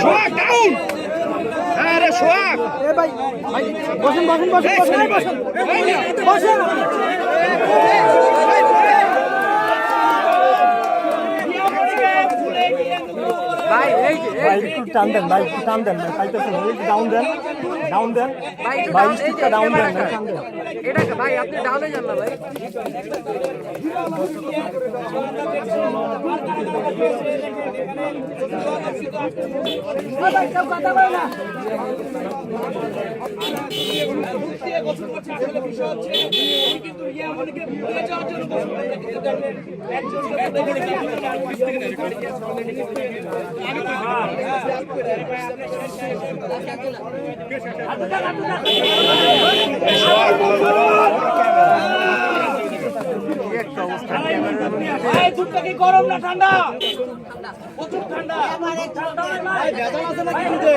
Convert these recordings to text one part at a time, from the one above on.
সোহাগ down আরে সোহাগ। এ ভাই বসেন বসেন বসেন বসেন বসেন। ভাই একটু টান দেন ভাই একটু টান দেন ভাই পাইতেছেন ডাউন দেন ডাউন দেন। ভাই down- এই স্টিকটা ডাউন দেন টান দেন। এটা ভাই আপনি ডাউনে যান না ভাই। একজন এই দুধটা কি গরম না ঠান্ডা প্রচুর ঠান্ডা ভাই ভেজাল আছে নাকি দুধে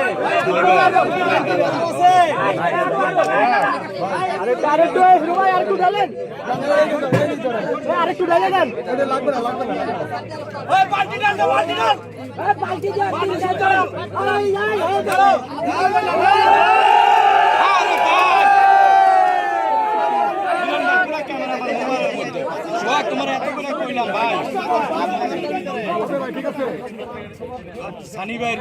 আরে আরেকটু এই হিরো ভাই আরেকটু ঢালেন এই আরেকটু ঢালে দেন ওই পার্টি ডাল পার্টি ডাল এই পাল্টি দিয়ে পাল্টি দিয়ে চলো আই আই এই চলো সোহাগ তোমার এতগুলো কইলাম ভাই সানি ভাই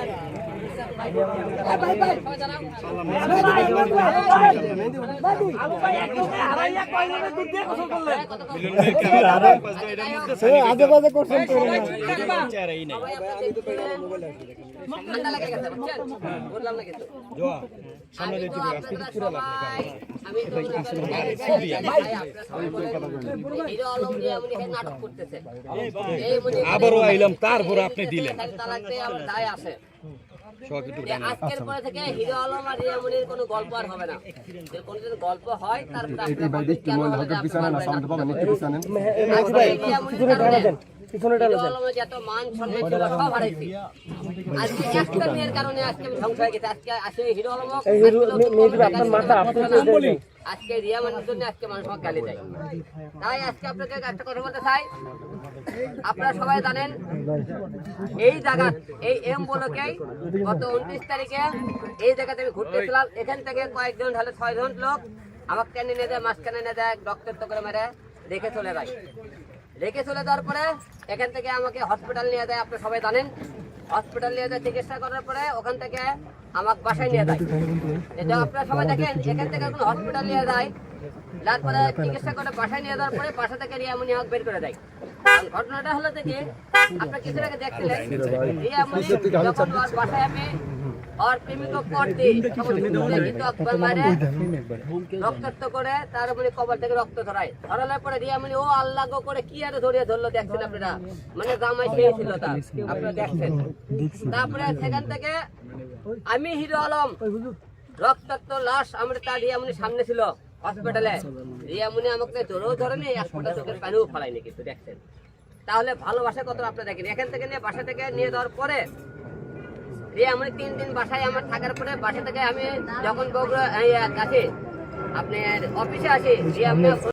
আজে বাজে করছেন সামনে আবারও আইলাম তারপরে আপনি দিলেন। আজকের পরে থেকে হিরো আলম আর রিয়ামনির কোনো গল্প আর হবে না। যে কোনো গল্প হয় তারপরে যত মান সম্মান ছিল সব হারাইছি। আজকে একটা মেয়ের কারণে আজকে আমি ধ্বংস হয়ে গেছে। আজকে আসলে হিরো আলম আপনার মাথা আজকে রিয়ামনির জন্য আজকে মানুষ আমাকে গালি দেয়। তাই আজকে আপনাকে একটা কথা বলতে চাই। আপনারা সবাই জানেন এই জায়গা এই এম বলকেই গত উনত্রিশ তারিখে এই জায়গাতে আমি ঘুরতেছিলাম। এখান থেকে কয়েকজন ঢালে ছয়জন লোক আমাকে টেনে নিয়ে যায় মাঝখানে নিয়ে যায় রক্তাক্ত করে মেরে রেখে চলে যায়। রেখে চলে যাওয়ার পরে এখান থেকে আমাকে হসপিটাল নিয়ে যায় আপনারা সবাই জানেন। হসপিটাল নিয়ে যায়, চিকিৎসা করার পরে ওখান থেকে আমাকে বাসায় নিয়ে যায়। এটা আপনারা সবাই দেখেন, এখান থেকে কোনো হসপিটাল নিয়ে যায়, তারপরে চিকিৎসা করে বাসায় নিয়ে যাওয়ার পরে বাসা থেকে রিয়ামনি হাক বের করে দেয়। ঘটনাটা হলো থেকে আপনার কিছুর আগে দেখছিলেন যখন বাসায় আমি কিন্তু মারে রক্তাক্ত করে তার মানে কবর থেকে রক্ত ধরায় ধরানোর পরে রিয়ামনি ও আল্লাহ গো করে কি আর ধরিয়ে ধরলো দেখছেন আপনারা মানে জামাই ছিল তার আপনারা দেখছেন তারপরে সেখান থেকে আমি হিরো আলম রক্তাক্ত লাশ আমরা তার রিয়ামনির সামনে ছিল হসপিটালে রিয়ামনি আমাকে ধরেও ধরেনি এক ফোঁটা চোখের পানিও ফলাইনি কিন্তু দেখছেন তাহলে ভালোবাসা কত আপনারা দেখেন এখান থেকে নিয়ে বাসা থেকে নিয়ে যাওয়ার পরে রিয়ামনি তিন দিন বাসায় আমার থাকার পরে বাসা থেকে আমি যখন বগুড়া কাছে আপনার অফিসে আসি রিয়ামনি